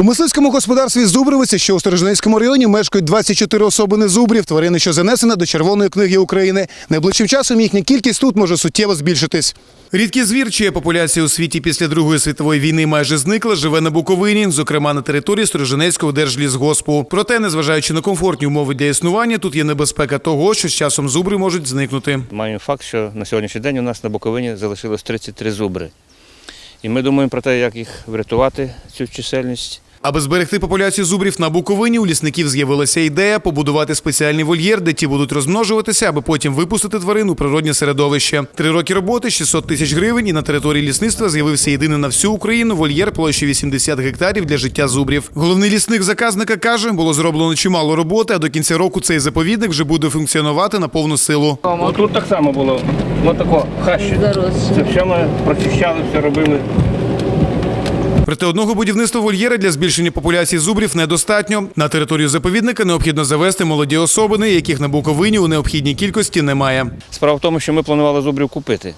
У мисливському господарстві Зубровиця, що у Сторожинецькому районі, мешкають 24 особини зубрів, тварини, що занесена до Червоної книги України. Найближчим часом їхня кількість тут може суттєво збільшитись. Рідкий звір, чия популяція у світі після Другої світової війни майже зникла, живе на Буковині, зокрема на території Сторожинецького держлісгоспу. Проте, незважаючи на комфортні умови для існування, тут є небезпека того, що з часом зубри можуть зникнути. Маємо факт, що на сьогоднішній день у нас на Буковині залишилось 33 зубри. І ми думаємо про те, як їх врятувати, цю чисельність. Аби зберегти популяцію зубрів на Буковині, у лісників з'явилася ідея побудувати спеціальний вольєр, де ті будуть розмножуватися, аби потім випустити тварин у природнє середовище. Три роки роботи, 600 тисяч гривень, і на території лісництва з'явився єдиний на всю Україну вольєр площею 80 гектарів для життя зубрів. Головний лісник заказника каже, було зроблено чимало роботи, а до кінця року цей заповідник вже буде функціонувати на повну силу. Тут так само було. Ось тако хащі. Це все ми прочищали, все робили. Проте одного будівництва вольєра для збільшення популяції зубрів недостатньо. На територію заповідника необхідно завести молоді особини, яких на Буковині у необхідній кількості немає. Справа в тому, що ми планували зубрів купити е,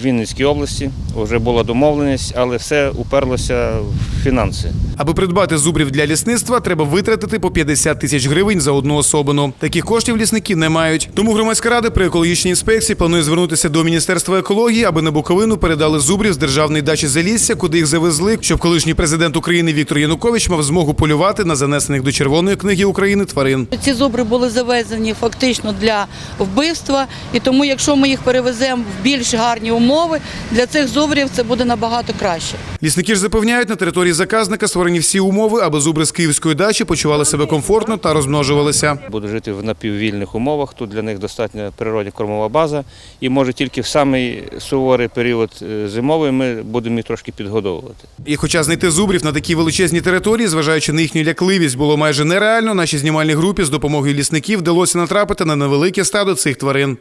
в Вінницькій області. Вже була домовленість, але все уперлося в фінанси. Аби придбати зубрів для лісництва, треба витратити по 50 тисяч гривень за одну особину. Таких коштів лісники не мають. Тому громадська рада при екологічній інспекції планує звернутися до міністерства екології, аби на Буковину передали зубрів з державної дачі Залісся, куди їх завезли, щоб колишній президент України Віктор Янукович мав змогу полювати на занесених до Червоної книги України тварин. Ці зубри були завезені фактично для вбивства, і тому, якщо ми їх перевеземо в більш гарні умови, для цих зубрів це буде набагато краще. Лісники ж запевняють, на території заказника створені всі умови, аби зубри з київської дачі почували себе комфортно та розмножувалися. Будуть жити в напіввільних умовах. Тут для них достатня природня кормова база. І може тільки в самий суворий період е, зимовий ми будемо їх трошки підгодовувати. І хоча знайти зубрів на такій величезній території, зважаючи на їхню лякливість, було майже нереально, нашій знімальній групі з допомогою лісників вдалося натрапити на невелике стадо цих тварин.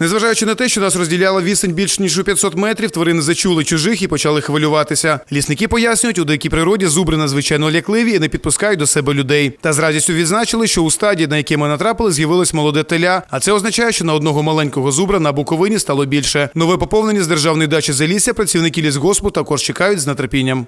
Незважаючи на те, що нас розділяла відстань більш ніж у 500 метрів, тварини зачули чужих і почали хвилюватися. Лісники пояснюють, у дикій природі зубри надзвичайно лякливі і не підпускають до себе людей. Та з радістю відзначили, що у стаді, на яке ми натрапили, з'явилось молоде теля. А це означає, що на одного маленького зубра на Буковині стало більше. Нове поповнення з державної дачі Залісся працівники лісгоспу також чекають з нетерпінням.